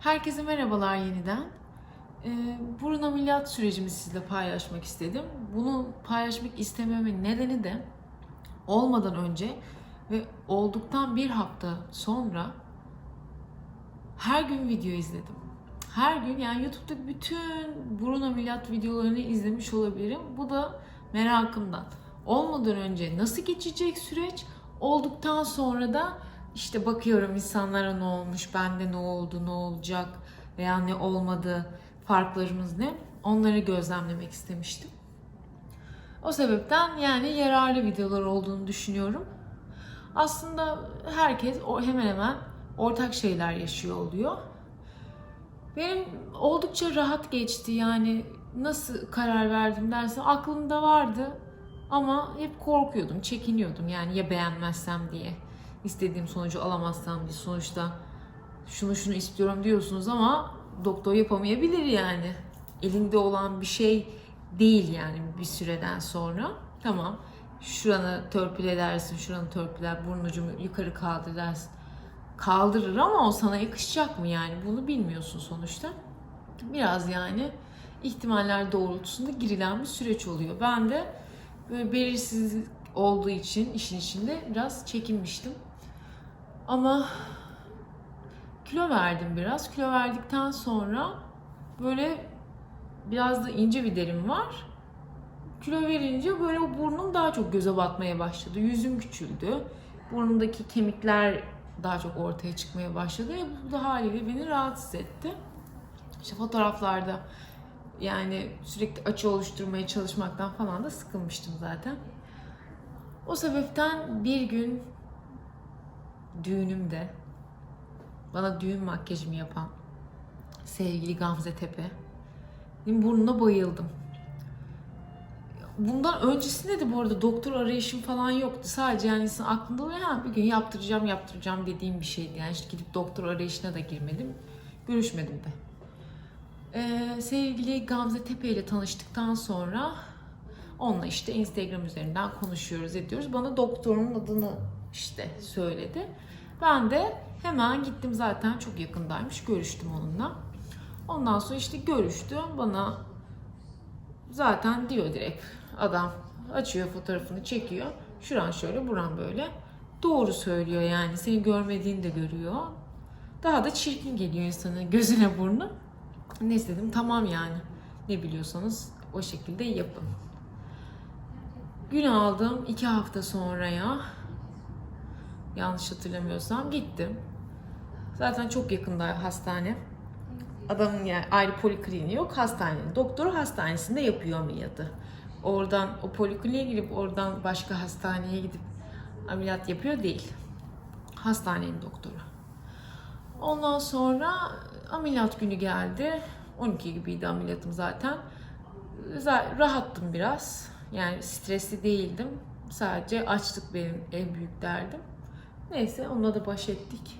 Herkese merhabalar yeniden. Ee, burun ameliyat sürecimi sizle paylaşmak istedim. Bunu paylaşmak istememin nedeni de olmadan önce ve olduktan bir hafta sonra her gün video izledim. Her gün yani YouTube'da bütün burun ameliyat videolarını izlemiş olabilirim. Bu da merakımdan. Olmadan önce nasıl geçecek süreç? Olduktan sonra da işte bakıyorum insanlara ne olmuş, bende ne oldu, ne olacak veya ne olmadı, farklarımız ne? Onları gözlemlemek istemiştim. O sebepten yani yararlı videolar olduğunu düşünüyorum. Aslında herkes hemen hemen ortak şeyler yaşıyor oluyor. Benim oldukça rahat geçti yani nasıl karar verdim dersen aklımda vardı ama hep korkuyordum, çekiniyordum yani ya beğenmezsem diye istediğim sonucu alamazsam diye sonuçta şunu şunu istiyorum diyorsunuz ama doktor yapamayabilir yani. Elinde olan bir şey değil yani bir süreden sonra. Tamam şuranı törpül edersin, şuranı törpüler, burun ucumu yukarı kaldır dersin. Kaldırır ama o sana yakışacak mı yani bunu bilmiyorsun sonuçta. Biraz yani ihtimaller doğrultusunda girilen bir süreç oluyor. Ben de böyle belirsizlik olduğu için işin içinde biraz çekinmiştim. Ama kilo verdim biraz. Kilo verdikten sonra böyle biraz da ince bir derim var. Kilo verince böyle burnum daha çok göze batmaya başladı. Yüzüm küçüldü. Burnumdaki kemikler daha çok ortaya çıkmaya başladı. E, bu da haliyle beni rahatsız etti. İşte fotoğraflarda yani sürekli açı oluşturmaya çalışmaktan falan da sıkılmıştım zaten. O sebepten bir gün düğünümde bana düğün makyajımı yapan sevgili Gamze Tepe burnuna bayıldım. Bundan öncesinde de bu arada doktor arayışım falan yoktu. Sadece yani insan aklında ha bir gün yaptıracağım yaptıracağım dediğim bir şeydi. Yani işte gidip doktor arayışına da girmedim. Görüşmedim de. Ee, sevgili Gamze Tepe ile tanıştıktan sonra onunla işte Instagram üzerinden konuşuyoruz ediyoruz. Bana doktorun adını işte söyledi. Ben de hemen gittim zaten çok yakındaymış. Görüştüm onunla. Ondan sonra işte görüştü. Bana zaten diyor direkt adam açıyor fotoğrafını çekiyor. Şuran şöyle buran böyle. Doğru söylüyor yani. Seni görmediğini de görüyor. Daha da çirkin geliyor insanın gözüne burnu. Ne dedim tamam yani. Ne biliyorsanız o şekilde yapın. Gün aldım iki hafta sonraya yanlış hatırlamıyorsam gittim. Zaten çok yakında hastane. Adamın yani ayrı polikliniği yok. Hastanenin doktoru hastanesinde yapıyor ameliyatı. Oradan o polikliniğe girip oradan başka hastaneye gidip ameliyat yapıyor değil. Hastanenin doktoru. Ondan sonra ameliyat günü geldi. 12 gibiydi ameliyatım zaten. Rahattım biraz. Yani stresli değildim. Sadece açlık benim en büyük derdim. Neyse onunla da baş ettik.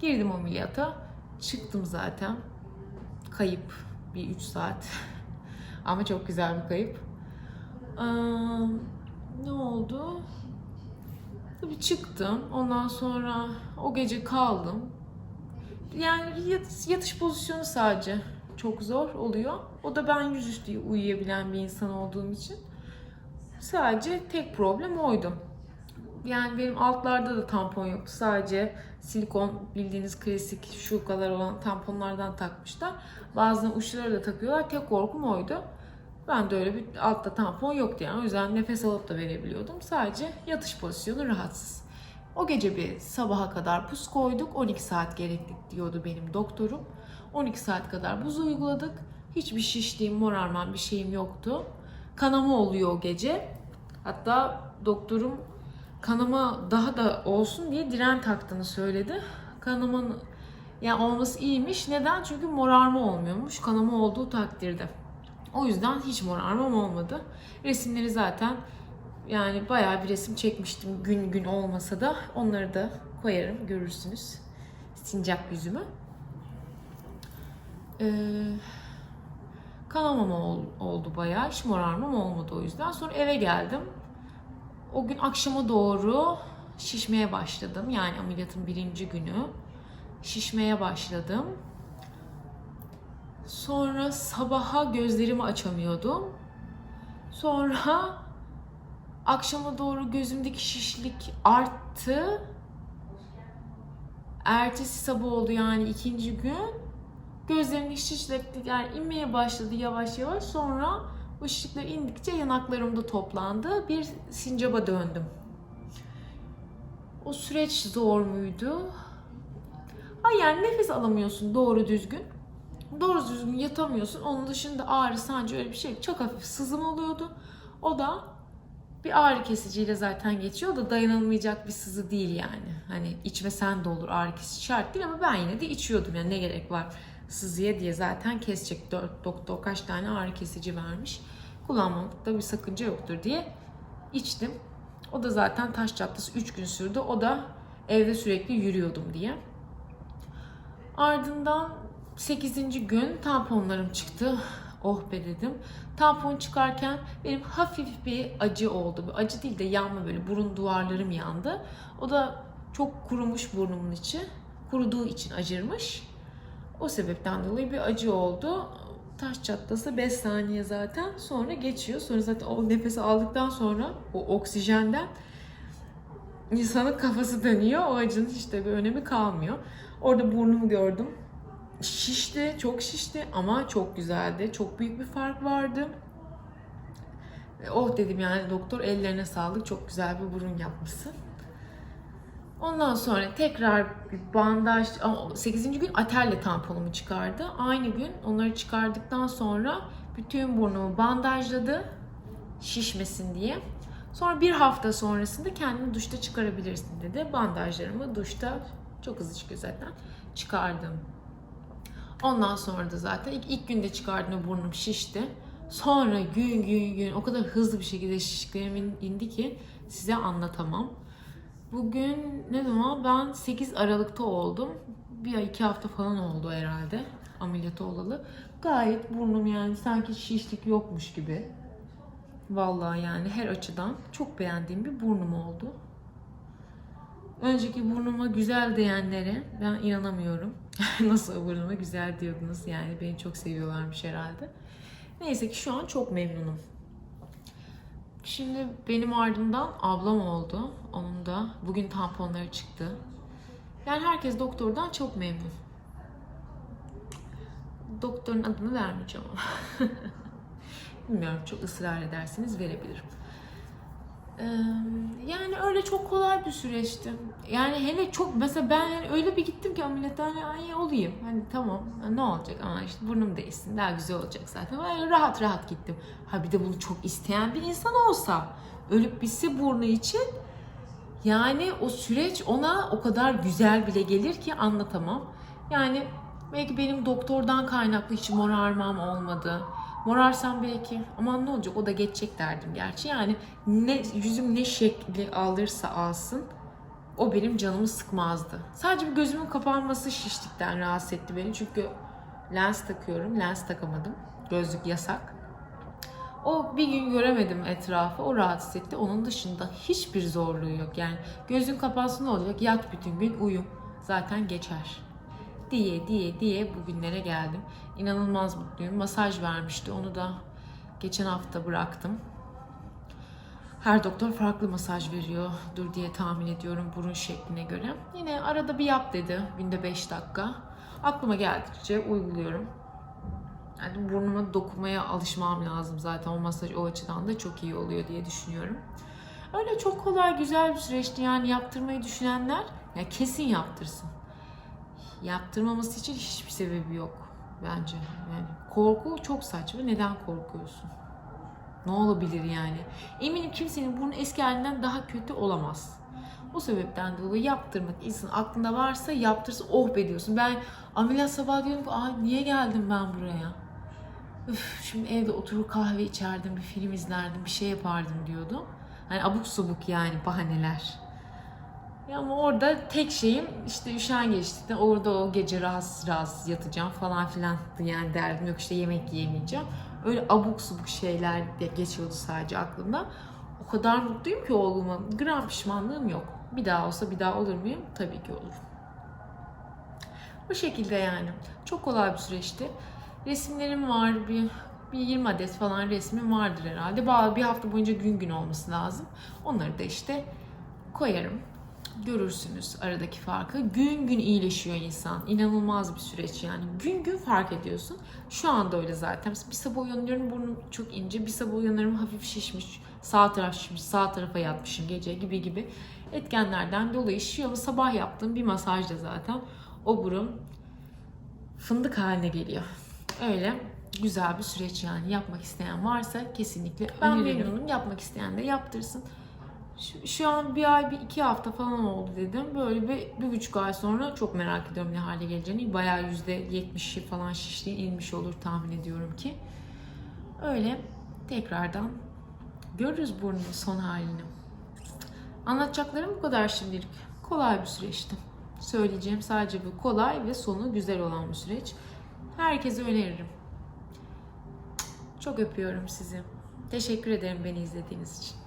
Girdim ameliyata. Çıktım zaten. Kayıp bir 3 saat. Ama çok güzel bir kayıp. Ee, ne oldu? Tabii çıktım. Ondan sonra o gece kaldım. Yani yatış pozisyonu sadece çok zor oluyor. O da ben yüzüstü uyuyabilen bir insan olduğum için. Sadece tek problem oydu. Yani benim altlarda da tampon yoktu. Sadece silikon bildiğiniz klasik şu kadar olan tamponlardan takmışlar. Bazen uçları da takıyorlar. Tek korkum oydu. Ben de öyle bir altta tampon yoktu yani. O yüzden nefes alıp da verebiliyordum. Sadece yatış pozisyonu rahatsız. O gece bir sabaha kadar pus koyduk. 12 saat gerekli diyordu benim doktorum. 12 saat kadar buz uyguladık. Hiçbir şişliğim, morarmam bir şeyim yoktu. Kanama oluyor o gece. Hatta doktorum kanama daha da olsun diye diren taktığını söyledi. Kanamanın yani olması iyiymiş. Neden? Çünkü morarma olmuyormuş kanama olduğu takdirde. O yüzden hiç morarmam olmadı. Resimleri zaten yani bayağı bir resim çekmiştim gün gün olmasa da onları da koyarım görürsünüz. Sincap yüzümü. Ee, kanamam ol, oldu bayağı. Hiç morarmam olmadı o yüzden. Sonra eve geldim. O gün akşama doğru şişmeye başladım. Yani ameliyatın birinci günü. Şişmeye başladım. Sonra sabaha gözlerimi açamıyordum. Sonra akşama doğru gözümdeki şişlik arttı. Ertesi sabah oldu yani ikinci gün. Gözlerimdeki şişlikler inmeye başladı yavaş yavaş. Sonra şişlikler indikçe yanaklarımda toplandı. Bir sincaba döndüm. O süreç zor muydu? Ha yani nefes alamıyorsun doğru düzgün. Doğru düzgün yatamıyorsun. Onun dışında ağrı sancı öyle bir şey. Çok hafif sızım oluyordu. O da bir ağrı kesiciyle zaten geçiyor. O da dayanılmayacak bir sızı değil yani. Hani içmesen de olur ağrı kesici şart değil ama ben yine de içiyordum. Yani ne gerek var sızıya diye zaten kesecek. Dört doktor kaç tane ağrı kesici vermiş. Kullanmamakta bir sakınca yoktur diye içtim. O da zaten taş çatlası 3 gün sürdü. O da evde sürekli yürüyordum diye. Ardından 8. gün tamponlarım çıktı. Oh be dedim. Tampon çıkarken benim hafif bir acı oldu. Bir acı değil de yanma böyle burun duvarlarım yandı. O da çok kurumuş burnumun içi. Kuruduğu için acırmış. O sebepten dolayı bir acı oldu. Taş çatlası 5 saniye zaten. Sonra geçiyor. Sonra zaten o nefesi aldıktan sonra o oksijenden insanın kafası dönüyor. O acının hiç de bir önemi kalmıyor. Orada burnumu gördüm. Şişti, çok şişti ama çok güzeldi. Çok büyük bir fark vardı. E, Oh dedim yani doktor ellerine sağlık. Çok güzel bir burun yapmışsın. Ondan sonra tekrar bandaj, 8. gün atelle tamponumu çıkardı. Aynı gün onları çıkardıktan sonra bütün burnumu bandajladı şişmesin diye. Sonra bir hafta sonrasında kendini duşta çıkarabilirsin dedi. Bandajlarımı duşta çok hızlı çıkıyor zaten çıkardım. Ondan sonra da zaten ilk, ilk günde çıkardığımda burnum şişti. Sonra gün gün gün o kadar hızlı bir şekilde şişliklerimin indi ki size anlatamam. Bugün ne zaman? Ben 8 Aralık'ta oldum. Bir ay iki hafta falan oldu herhalde ameliyat olalı. Gayet burnum yani sanki şişlik yokmuş gibi. Vallahi yani her açıdan çok beğendiğim bir burnum oldu. Önceki burnuma güzel diyenlere ben inanamıyorum. Nasıl burnuma güzel diyordunuz yani beni çok seviyorlarmış herhalde. Neyse ki şu an çok memnunum. Şimdi benim ardımdan ablam oldu. Onun da bugün tamponları çıktı. Yani herkes doktordan çok memnun. Doktorun adını vermeyeceğim ama. Bilmiyorum çok ısrar ederseniz verebilirim. Ee, yani öyle çok kolay bir süreçti. Yani hele çok mesela ben yani öyle bir gittim ki ameliyathane ay olayım. Hani tamam ne olacak ama işte burnum değilsin daha güzel olacak zaten. Öyle rahat rahat gittim. Ha bir de bunu çok isteyen bir insan olsa ölüp bitse burnu için yani o süreç ona o kadar güzel bile gelir ki anlatamam. Yani belki benim doktordan kaynaklı hiç morarmam olmadı. Morarsam belki aman ne olacak o da geçecek derdim gerçi. Yani ne yüzüm ne şekli alırsa alsın o benim canımı sıkmazdı. Sadece bir gözümün kapanması şişlikten rahatsız etti beni. Çünkü lens takıyorum. Lens takamadım. Gözlük yasak. O bir gün göremedim etrafı. O rahatsız etti. Onun dışında hiçbir zorluğu yok. Yani gözün kapansın ne olacak? Yat bütün gün uyu. Zaten geçer diye diye diye bugünlere geldim. İnanılmaz mutluyum. Masaj vermişti. Onu da geçen hafta bıraktım. Her doktor farklı masaj veriyor. Dur diye tahmin ediyorum burun şekline göre. Yine arada bir yap dedi. Günde 5 dakika. Aklıma geldikçe uyguluyorum. Yani burnuma dokunmaya alışmam lazım zaten. O masaj o açıdan da çok iyi oluyor diye düşünüyorum. Öyle çok kolay güzel bir süreçti yani yaptırmayı düşünenler ya kesin yaptırsın yaptırmaması için hiçbir sebebi yok bence. Yani korku çok saçma. Neden korkuyorsun? Ne olabilir yani? Eminim kimsenin burnu eski halinden daha kötü olamaz. O sebepten dolayı yaptırmak insan aklında varsa yaptırsın oh be diyorsun. Ben ameliyat sabah diyorum ki niye geldim ben buraya? Üf, şimdi evde oturur kahve içerdim, bir film izlerdim, bir şey yapardım diyordum. Hani abuk subuk yani bahaneler. Ya ama orada tek şeyim işte üşengeçlikte orada o gece rahatsız rahatsız yatacağım falan filan yani derdim yok işte yemek yiyemeyeceğim. Öyle abuk subuk şeyler de geçiyordu sadece aklımda. O kadar mutluyum ki oğluma. Gram pişmanlığım yok. Bir daha olsa bir daha olur muyum? Tabii ki olur. Bu şekilde yani. Çok kolay bir süreçti. Resimlerim var bir bir 20 adet falan resmim vardır herhalde. Bir hafta boyunca gün gün olması lazım. Onları da işte koyarım. Görürsünüz aradaki farkı. Gün gün iyileşiyor insan. İnanılmaz bir süreç yani. Gün gün fark ediyorsun. Şu anda öyle zaten. Bir sabah uyanıyorum burnum çok ince. Bir sabah uyanıyorum hafif şişmiş. Sağ taraf şişmiş. Sağ tarafa yatmışım gece gibi gibi. Etkenlerden dolayı şu yolu sabah yaptığım bir masajda zaten o burun fındık haline geliyor. Öyle güzel bir süreç yani. Yapmak isteyen varsa kesinlikle ben memnunum. Yapmak isteyen de yaptırsın. Şu, şu an bir ay, bir iki hafta falan oldu dedim. Böyle bir, bir buçuk ay sonra çok merak ediyorum ne hale geleceğini. Bayağı yüzde yetmişi falan şişliği inmiş olur tahmin ediyorum ki. Öyle tekrardan görürüz burnun son halini. Anlatacaklarım bu kadar şimdilik. Kolay bir süreçti. Söyleyeceğim sadece bu kolay ve sonu güzel olan bir süreç. Herkese öneririm. Çok öpüyorum sizi. Teşekkür ederim beni izlediğiniz için.